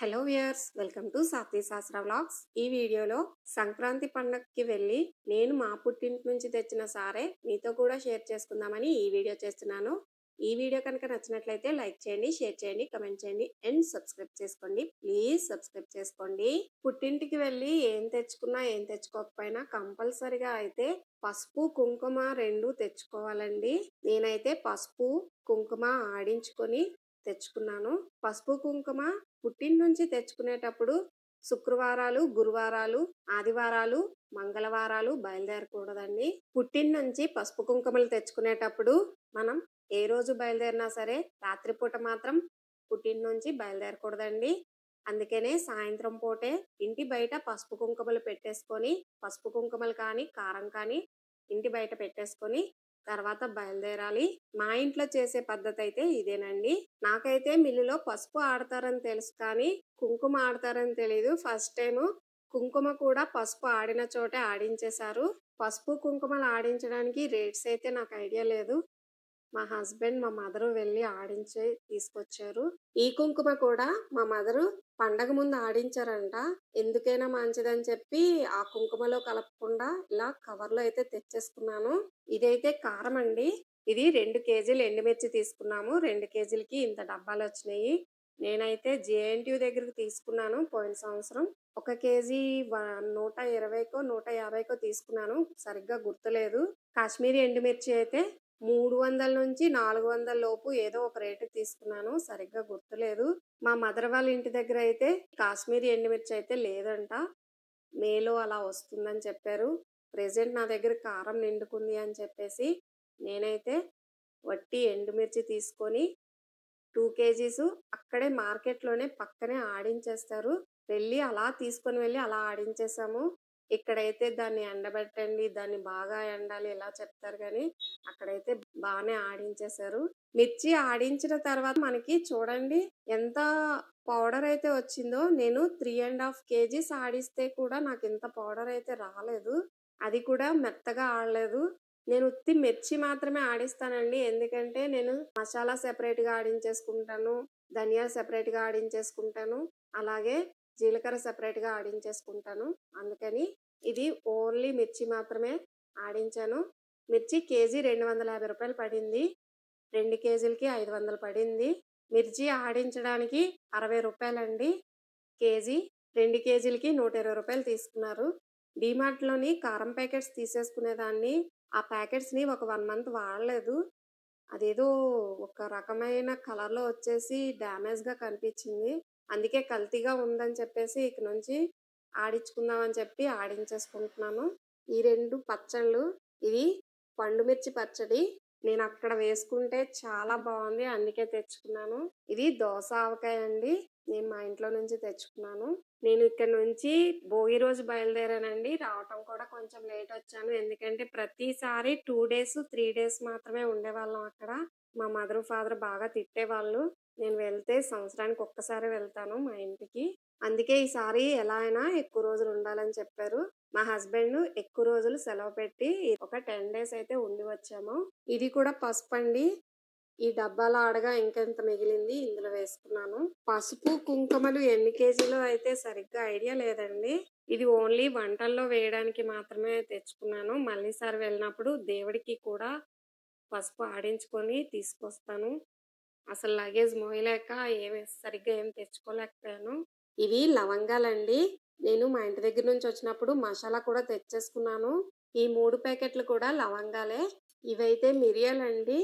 Hello viewers welcome to Sathvi Shastra vlogs. ఈ వీడియోలో సంక్రాంతి పండగకి వెళ్ళి నేను మా పుట్టింటి నుంచి తెచ్చిన సారే మీతో కూడా షేర్ చేసుకుందామని ఈ వీడియో చేస్తున్నాను. ఈ వీడియో కనుక నచ్చినట్లయితే లైక్ చేయండి షేర్ చేయండి కమెంట్ చేయండి అండ్ సబ్స్క్రైబ్ చేసుకోండి. ప్లీజ్ సబ్స్క్రైబ్ చేసుకోండి. పుట్టింటికి వెళ్ళి ఏం తెచ్చుకున్నా ఏం తెచ్చుకోకపోయినా కంపల్సరిగా అయితే పసుపు కుంకుమ రెండు తెచ్చుకోవాలండి. నేనైతే పసుపు కుంకుమ ఆడించుకొని తెచ్చుకున్నాను. పసుపు కుంకుమ పుట్టిన నుంచి తెచ్చుకునేటప్పుడు శుక్రవారాలు గురువారాలు ఆదివారాలు మంగళవారాలు బయలుదేరకూడదండి. పుట్టిన నుంచి పసుపు కుంకుమలు తెచ్చుకునేటప్పుడు మనం ఏ రోజు బయలుదేరినా సరే రాత్రిపూట మాత్రం పుట్టిన నుంచి బయలుదేరకూడదండి. అందుకనే సాయంత్రం పూటే ఇంటి బయట పసుపు కుంకుమలు పెట్టేసుకొని పసుపు కుంకుమలు కానీ కారం కానీ ఇంటి బయట పెట్టేసుకొని తర్వాత బయలుదేరాలి. మా ఇంట్లో చేసే పద్ధతి అయితే ఇదేనండి. నాకైతే మిల్లులో పసుపు ఆడతారని తెలుసు కానీ కుంకుమ ఆడతారని తెలియదు ఫస్ట్ టైం కుంకుమ కూడా పసుపు ఆడిన చోటే ఆడించేశారు. పసుపు కుంకుమలు ఆడించడానికి రేట్స్ అయితే నాకు ఐడియా లేదు. మా హస్బెండ్ మా మదరు వెళ్ళి ఆడించి తీసుకొచ్చారు. ఈ కుంకుమ కూడా మా మదరు పండగ ముందు ఆడించారంట. ఎందుకైనా మంచిదని చెప్పి ఆ కుంకుమలో కలపకుండా ఇలా కవర్లో అయితే తెచ్చేసుకున్నాను. ఇదైతే కారం అండి. ఇది రెండు కేజీలు ఎండుమిర్చి తీసుకున్నాము. రెండు కేజీలకి ఇంత డబ్బాలు వచ్చినాయి. నేనైతే జేఎన్టీ దగ్గరకు తీసుకున్నాను పోయిన సంవత్సరం. ఒక కేజీ నూట ఇరవైకో నూట యాభైకో తీసుకున్నాను. సరిగ్గా గుర్తులేదు. కాశ్మీరీ ఎండుమిర్చి అయితే మూడు వందల నుంచి నాలుగు వందల లోపు ఏదో ఒక రేటు తీసుకున్నాను. సరిగ్గా గుర్తులేదు. మా మదర్ వాళ్ళ ఇంటి దగ్గర అయితే కాశ్మీరీ ఎండుమిర్చి అయితే లేదంట. మేలో అలా వస్తుందని చెప్పారు. ప్రెజెంట్ నా దగ్గర కారం నిండుకుంది అని చెప్పేసి నేనైతే వట్టి ఎండుమిర్చి తీసుకొని టూ కేజీస్ అక్కడే మార్కెట్లోనే పక్కనే ఆడించేస్తారు. వెళ్ళి అలా తీసుకొని వెళ్ళి అలా ఆడించేసాము. ఇక్కడైతే దాన్ని ఎండబెట్టండి దాన్ని బాగా ఎండాలి ఇలా చెప్తారు కానీ అక్కడైతే బాగానే ఆడించేశారు. మిర్చి ఆడించిన తర్వాత మనకి చూడండి ఎంత పౌడర్ అయితే వచ్చిందో నేను త్రీ అండ్ హాఫ్ కేజీస్ ఆడిస్తే కూడా నాకు ఇంత పౌడర్ అయితే రాలేదు. అది కూడా మెత్తగా ఆడలేదు. నేను ఉత్తి మిర్చి మాత్రమే ఆడిస్తానండి. ఎందుకంటే నేను మసాలా సెపరేట్గా ఆడించేసుకుంటాను ధనియా సెపరేట్గా ఆడించేసుకుంటాను. అలాగే జీలకర్ర సపరేట్గా ఆడించేసుకుంటాను. అందుకని ఇది ఓన్లీ మిర్చి మాత్రమే ఆడించాను. మిర్చి కేజీ రెండు వందల యాభై రూపాయలు పడింది. రెండు కేజీలకి ఐదు వందలు పడింది. మిర్చి ఆడించడానికి అరవై రూపాయలండి. కేజీ రెండు కేజీలకి నూట ఇరవై రూపాయలు తీసుకున్నారు. డిమార్ట్లోని కారం ప్యాకెట్స్ తీసేసుకునేదాన్ని. ఆ ప్యాకెట్స్ని ఒక వన్ మంత్ వాడలేదు. అదేదో ఒక రకమైన కలర్లో వచ్చేసి డ్యామేజ్గా కనిపించింది. అందుకే కల్తీగా ఉందని చెప్పేసి ఇక నుంచి ఆడించుకుందామని చెప్పి ఆడించేసుకుంటున్నాను. ఈ రెండు పచ్చళ్ళు ఇది పండుమిర్చి పచ్చడి నేను అక్కడ వేసుకుంటే చాలా బాగుంది అందుకే తెచ్చుకున్నాను. ఇది దోస ఆవకాయ అండి నేను మా ఇంట్లో నుంచి తెచ్చుకున్నాను. నేను ఇక్కడ నుంచి భోగి రోజు బయలుదేరానండి రావటం కూడా కొంచెం లేట్ వచ్చాను ఎందుకంటే ప్రతిసారి టూ డేస్ త్రీ డేస్ మాత్రమే ఉండేవాళ్ళం అక్కడ. మా మదర్ ఫాదర్ బాగా తిట్టేవాళ్ళు. నేను వెళ్తే సంవత్సరానికి ఒక్కసారి వెళ్తాను మా ఇంటికి. అందుకే ఈసారి ఎలా అయినా ఎక్కువ రోజులు ఉండాలని చెప్పారు. మా హస్బెండ్ ఎక్కువ రోజులు సెలవు పెట్టి ఒక టెన్ డేస్ అయితే ఉండి వచ్చాము. ఇది కూడా పసుపు అండి. ఈ డబ్బాలో ఆడగా ఇంకెంత మిగిలింది ఇందులో వేసుకున్నాను. పసుపు కుంకుమలు ఎన్ని కేజీలు అయితే సరిగ్గా ఐడియా లేదండి. ఇది ఓన్లీ వంటల్లో వేయడానికి మాత్రమే తెచ్చుకున్నాను. మళ్ళీసారి వెళ్ళినప్పుడు దేవుడికి కూడా పసుపు ఆడించుకొని తీసుకొస్తాను. అసలు లగేజ్ మోయలేక ఏమి సరిగ్గా ఏం తెచ్చుకోలేకపోయాను. ఇవి లవంగాలండి. నేను మా ఇంటి దగ్గర నుంచి వచ్చినప్పుడు మసాలా కూడా తెచ్చేసుకున్నాను. ఈ మూడు ప్యాకెట్లు కూడా లవంగాలే. ఇవైతే మిరియాలండి.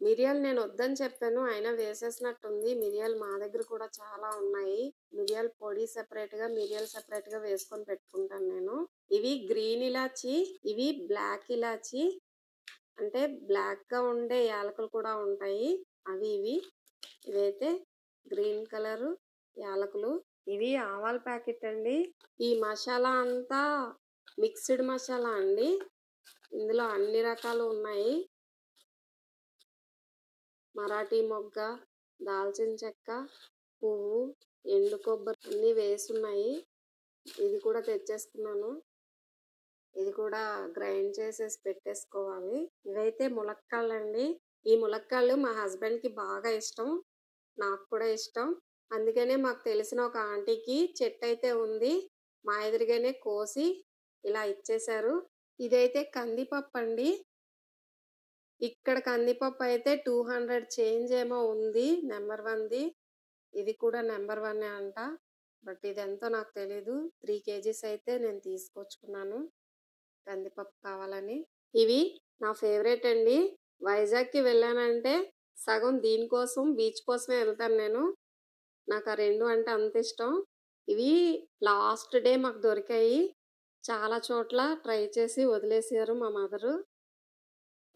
మిరియాలు నేను వద్దని చెప్పాను అయినా వేసేసినట్టుంది. మిరియాలు మా దగ్గర కూడా చాలా ఉన్నాయి. మిరియాల పొడి సెపరేట్గా మిరియాలు సెపరేట్గా వేసుకొని పెట్టుకుంటాను నేను. ఇవి గ్రీన్ ఇలాచి ఇవి బ్లాక్ ఇలాచి అంటే బ్లాక్గా ఉండే యాలకులు కూడా ఉంటాయి. అవి ఇవి. ఇవైతే గ్రీన్ కలర్ యాలకులు. ఇవి ఆవాల ప్యాకెట్ అండి. ఈ మసాలా అంతా మిక్స్డ్ మసాలా అండి. ఇందులో అన్ని రకాలు ఉన్నాయి. మరాఠీ మొగ్గ దాల్చిన చెక్క పువ్వు ఎండు కొబ్బరి అన్ని వేసున్నాయి ఇది కూడా తెచ్చేసుకున్నాను. ఇది కూడా గ్రైండ్ చేసేసి పెట్టేసుకోవాలి. ఇవైతే ములక్కాళ్ళండి. ఈ ములక్కాళ్ళు మా హస్బెండ్కి బాగా ఇష్టం. నాకు కూడా ఇష్టం. అందుకనే మాకు తెలిసిన ఒక ఆంటీకి చెట్టు అయితే ఉంది. మా ఎదురుగానే కోసి ఇలా ఇచ్చేశారు. ఇదైతే కందిపప్పు అండి ఇక్కడ కందిపప్పు అయితే టూ హండ్రెడ్ చేంజ్ ఏమో ఉంది. నెంబర్ వన్ది. ఇది కూడా నెంబర్ వన్ అంట. బట్ ఇది ఎంతో నాకు తెలీదు. త్రీ కేజీస్ అయితే నేను తీసుకొచ్చుకున్నాను. కందిపప్పు కావాలని. ఇవి నా ఫేవరెట్ అండి. వైజాగ్కి వెళ్ళానంటే సగం దీనికోసం బీచ్ కోసమే వెళ్తాను నేను. నాకు ఆ రెండు అంటే అంత ఇష్టం. ఇవి లాస్ట్ డే మాకు దొరికాయి. చాలా చోట్ల ట్రై చేసి వదిలేసారు మా మదరు.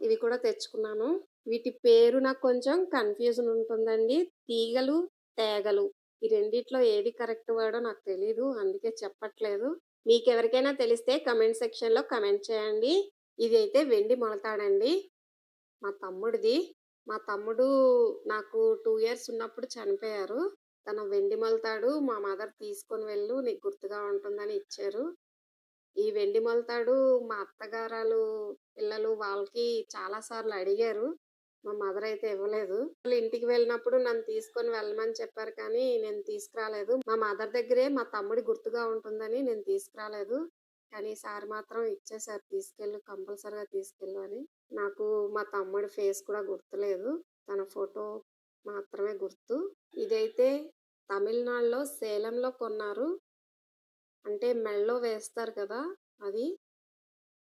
ఇవి కూడా తెచ్చుకున్నాను. వీటి పేరు నాకు కొంచెం కన్ఫ్యూజన్ ఉంటుందండి. తీగలు తేగలు. ఈ రెండిట్లో ఏది కరెక్ట్ వర్డో నాకు తెలీదు. అందుకే చెప్పట్లేదు. మీకు ఎవరికైనా తెలిస్తే కమెంట్ సెక్షన్లో కమెంట్ చేయండి. ఇది అయితే వెండి మొలతాడండి. మా తమ్ముడిది. మా తమ్ముడు నాకు టూ ఇయర్స్ ఉన్నప్పుడు చనిపోయారు. తన వెండి మొలతాడు మా మదర్ తీసుకొని వెళ్ళు నీకు గుర్తుగా ఉంటుందని ఇచ్చారు. ఈ వెండి మొలతాడు మా అత్తగారాలు పిల్లలు వాళ్ళకి చాలా సార్లు అడిగారు. మా మదర్ అయితే ఇవ్వలేదు. వాళ్ళు ఇంటికి వెళ్ళినప్పుడు నన్ను తీసుకొని వెళ్ళమని చెప్పారు కానీ నేను తీసుకురాలేదు. మా మదర్ దగ్గరే మా తమ్ముడి గుర్తుగా ఉంటుందని నేను తీసుకురాలేదు. కానీ ఈసారి మాత్రం ఇచ్చేసారు తీసుకెళ్ళు కంపల్సరిగా తీసుకెళ్ళు అని. నాకు మా తమ్ముడి ఫేస్ కూడా గుర్తులేదు. తన ఫోటో మాత్రమే గుర్తు. ఇదైతే తమిళనాడులో సేలంలో కొన్నారు. అంటే మెళ్ళో వేస్తారు కదా అది.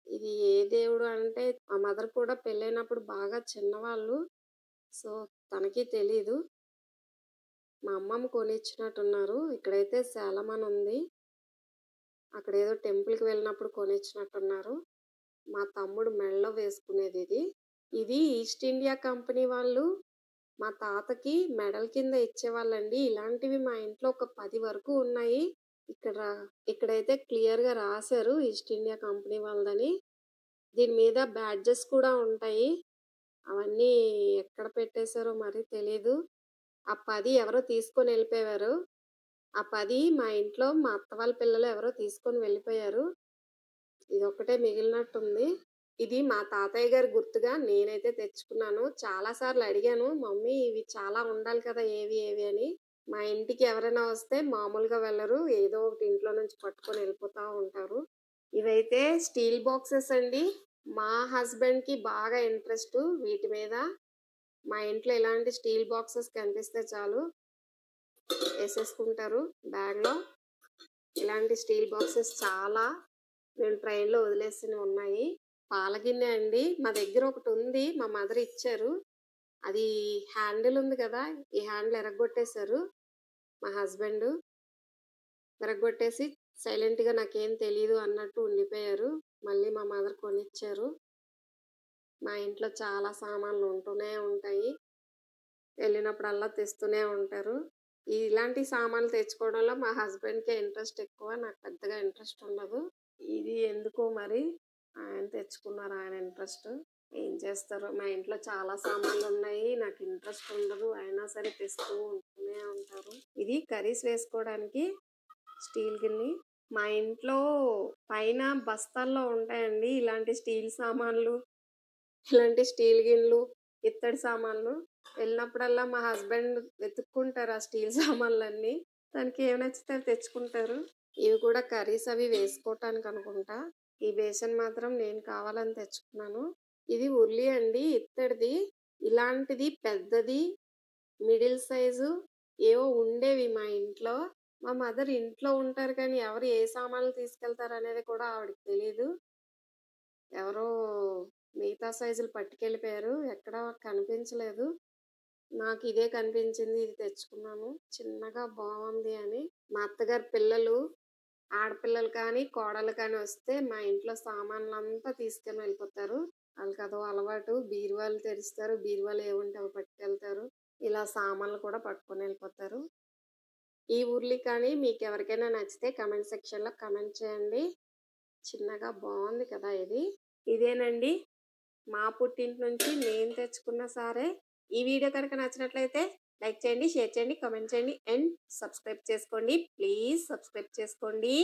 ఇది ఏ దేవుడు అంటే ఆ మదర్ కూడా పెళ్ళైనప్పుడు బాగా చిన్నవాళ్ళు. సో తనకి తెలీదు. మా అమ్మమ్మ కొనిచ్చినట్టున్నారు. ఇక్కడైతే శాలమన్ ఉంది. అక్కడ ఏదో టెంపుల్కి వెళ్ళినప్పుడు కొనిచ్చినట్టున్నారు. మా తమ్ముడు మెడలో వేసుకునేది ఇది. ఇది ఈస్ట్ ఇండియా కంపెనీ వాళ్ళు మా తాతకి మెడల్ కింద ఇచ్చేవాళ్ళండి. ఇలాంటివి మా ఇంట్లో ఒక పది వరకు ఉన్నాయి. ఇక్కడ ఇక్కడైతే క్లియర్గా రాశారు ఈస్ట్ ఇండియా కంపెనీ వాళ్ళదని. దీని మీద బ్యాడ్జెస్ కూడా ఉంటాయి. అవన్నీ ఎక్కడ పెట్టేశారో మరి తెలీదు. ఆ పది ఎవరో తీసుకొని వెళ్ళిపోయారు. ఆ పది మా ఇంట్లో మా అత్త వాళ్ళ పిల్లలు ఎవరో తీసుకొని వెళ్ళిపోయారు. ఇది ఒకటే మిగిలినట్టుంది. ఇది మా తాతయ్య గారి గుర్తుగా నేనైతే తెచ్చుకున్నాను. చాలా సార్లు అడిగాను మమ్మీ ఇవి చాలా ఉండాలి కదా ఏవి ఏవి అని. మా ఇంటికి ఎవరైనా వస్తే మామూలుగా వెళ్ళరు. ఏదో ఒకటి ఇంట్లో నుంచి పట్టుకొని వెళ్ళిపోతూ ఉంటారు. ఇవైతే స్టీల్ బాక్సెస్ అండి. మా హస్బెండ్కి బాగా ఇంట్రెస్ట్ వీటి మీద. మా ఇంట్లో ఇలాంటి స్టీల్ బాక్సెస్ కనిపిస్తే చాలు. వేసేసుకుంటారు బ్యాగ్లో ఇలాంటి స్టీల్ బాక్సెస్ చాలా మేము ట్రైన్లో వదిలేసి ఉన్నాయి. పాలగిన్నె అండి. మా దగ్గర ఒకటి ఉంది. మా మదర్ ఇచ్చారు. అది హ్యాండిల్ ఉంది కదా. ఈ హ్యాండిల్ ఎరగొట్టేశారు. మా హస్బెండ్ విరగొట్టేసి సైలెంట్గా నాకేం తెలియదు అన్నట్టు ఉండిపోయారు. మళ్ళీ మా మదర్ కొనిచ్చారు. మా ఇంట్లో చాలా సామాన్లు ఉంటూనే ఉంటాయి. వెళ్ళినప్పుడల్లా తెస్తూనే ఉంటారు. ఇలాంటి సామాన్లు తెచ్చుకోవడంలో మా హస్బెండ్కే ఇంట్రెస్ట్ ఎక్కువ. నాకు పెద్దగా ఇంట్రెస్ట్ ఉండదు. ఇది ఎందుకో మరి ఆయన తెచ్చుకున్నారు ఆయన ఇంట్రెస్ట్. ఏం చేస్తారు? మా ఇంట్లో చాలా సామాన్లు ఉన్నాయి. నాకు ఇంట్రెస్ట్ ఉండదు. అయినా సరే తెస్తూ ఉంటూనే ఉంటారు. ఇది కర్రీస్ వేసుకోవడానికి స్టీల్ గిన్నె. మా ఇంట్లో పైన బస్తాల్లో ఉంటాయండి ఇలాంటి స్టీల్ సామాన్లు ఇలాంటి స్టీల్ గిన్నెలు ఇత్తడి సామాన్లు. వెళ్ళినప్పుడల్లా మా హస్బెండ్ వెతుక్కుంటారు ఆ స్టీల్ సామాన్లన్నీ. తనకి ఏమి నచ్చితే తెచ్చుకుంటారు. ఇవి కూడా కర్రీస్ అవి వేసుకోవటానికి అనుకుంటా. ఈ బేసన్ మాత్రం నేను కావాలని తెచ్చుకున్నాను. ఇది ఉర్లి అండి ఇత్తడిది ఇలాంటిది పెద్దది మిడిల్ సైజు ఏవో ఉండేవి మా ఇంట్లో. మా మదర్ ఇంట్లో ఉంటారు కానీ ఎవరు ఏ సామాన్లు తీసుకెళ్తారు అనేది కూడా ఆవిడకి తెలియదు ఎవరో మిగతా సైజులు పట్టుకెళ్ళిపోయారు ఎక్కడ కనిపించలేదు. నాకు ఇదే కనిపించింది ఇది తెచ్చుకున్నాను. చిన్నగా బాగుంది అని మా అత్తగారి పిల్లలు ఆడపిల్లలు కానీ కోడలు కానీ వస్తే మా ఇంట్లో సామాన్లు అంతా తీసుకొని వెళ్ళిపోతారు వాళ్ళకి అదో అలవాటు. బీరువాలు తెరుస్తారు. బీరువాలు ఏముంటే అవి పట్టుకెళ్తారు. ఇలా సామాన్లు కూడా పట్టుకొని వెళ్ళిపోతారు. ఈ ఊర్లి కానీ మీకు ఎవరికైనా నచ్చితే కమెంట్ సెక్షన్లో కమెంట్ చేయండి. చిన్నగా బాగుంది కదా ఇది. ఇదేనండి. మా పుట్టింటి నుంచి నేను తెచ్చుకున్న సారే. ఈ వీడియో కనుక నచ్చినట్లయితే లైక్ చేయండి షేర్ చేయండి కమెంట్ చేయండి అండ్ సబ్స్క్రైబ్ చేసుకోండి. ప్లీజ్ సబ్స్క్రైబ్ చేసుకోండి.